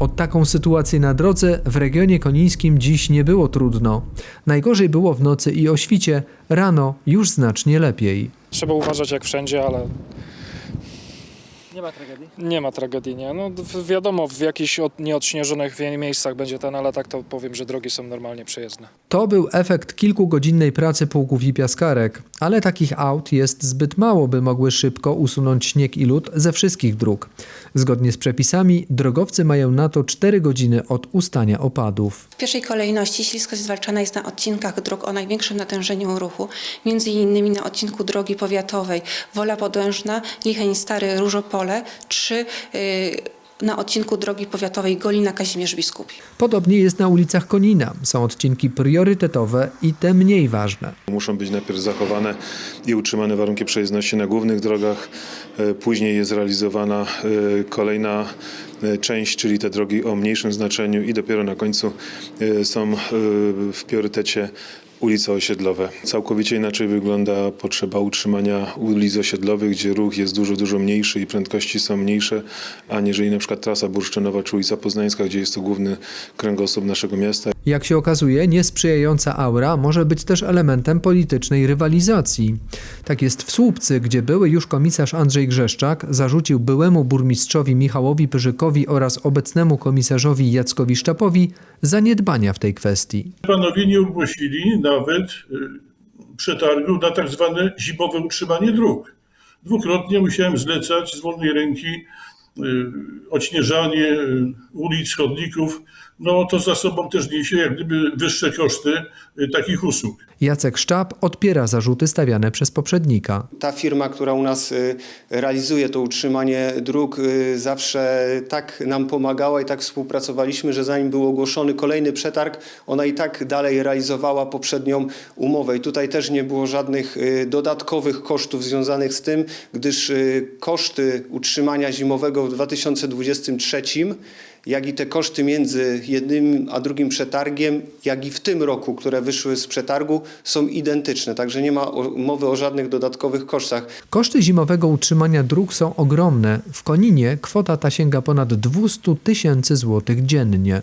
O taką sytuację na drodze w regionie konińskim dziś nie było trudno. Najgorzej było w nocy i o świcie, rano już znacznie lepiej. Trzeba uważać jak wszędzie, ale Nie ma tragedii. nie ma tragedii, nie? No wi- wiadomo, w jakichś od, nieodśnieżonych miejscach będzie ten, ale tak to powiem, że drogi są normalnie przejezdne. To był efekt kilkugodzinnej pracy pułków i piaskarek, ale takich aut jest zbyt mało, by mogły szybko usunąć śnieg i lód ze wszystkich dróg. Zgodnie z przepisami, drogowcy mają na to 4 godziny od ustania opadów. W pierwszej kolejności śliskość zwalczana jest na odcinkach dróg o największym natężeniu ruchu, między innymi na odcinku drogi powiatowej Wola Podłężna, Licheń Stary, Czy y, na odcinku drogi powiatowej Golina Kazimierz Biskupi. Podobnie jest na ulicach Konina. Są odcinki priorytetowe i te mniej ważne. Muszą być najpierw zachowane i utrzymane warunki przejezdności na głównych drogach. E, Później jest realizowana e, kolejna e, część, czyli te drogi o mniejszym znaczeniu i dopiero na końcu są w priorytecie ulice osiedlowe. Całkowicie inaczej wygląda potrzeba utrzymania ulic osiedlowych, gdzie ruch jest dużo, dużo mniejszy i prędkości są mniejsze, aniżeli na przykład trasa bursztynowa czy ulica Poznańska, gdzie jest to główny kręgosłup naszego miasta. Jak się okazuje, niesprzyjająca aura może być też elementem politycznej rywalizacji. Tak jest w Słupcy, gdzie były już komisarz Andrzej Grzeszczak zarzucił byłemu burmistrzowi Michałowi Pyrzykowi oraz obecnemu komisarzowi Jackowi Szczapowi zaniedbania w tej kwestii. Panowie nie ogłosili nawet y, przetargu na tak zwane zimowe utrzymanie dróg. Dwukrotnie musiałem zlecać z wolnej ręki y, odśnieżanie y, ulic, chodników. No to za sobą też niesie jak gdyby wyższe koszty y, takich usług. Jacek Szczap odpiera zarzuty stawiane przez poprzednika. Ta firma, która u nas y, realizuje to utrzymanie dróg, y, zawsze tak nam pomagała i tak współpracowaliśmy, że zanim był ogłoszony kolejny przetarg, ona i tak dalej realizowała poprzednią umowę. I tutaj też nie było żadnych dodatkowych kosztów związanych z tym, gdyż koszty utrzymania zimowego w 2023 jak i te koszty między jednym a drugim przetargiem, jak i w tym roku, które wyszły z przetargu, są identyczne. Także nie ma mowy o żadnych dodatkowych kosztach. Koszty zimowego utrzymania dróg są ogromne. W Koninie kwota ta sięga ponad 200 tysięcy złotych dziennie.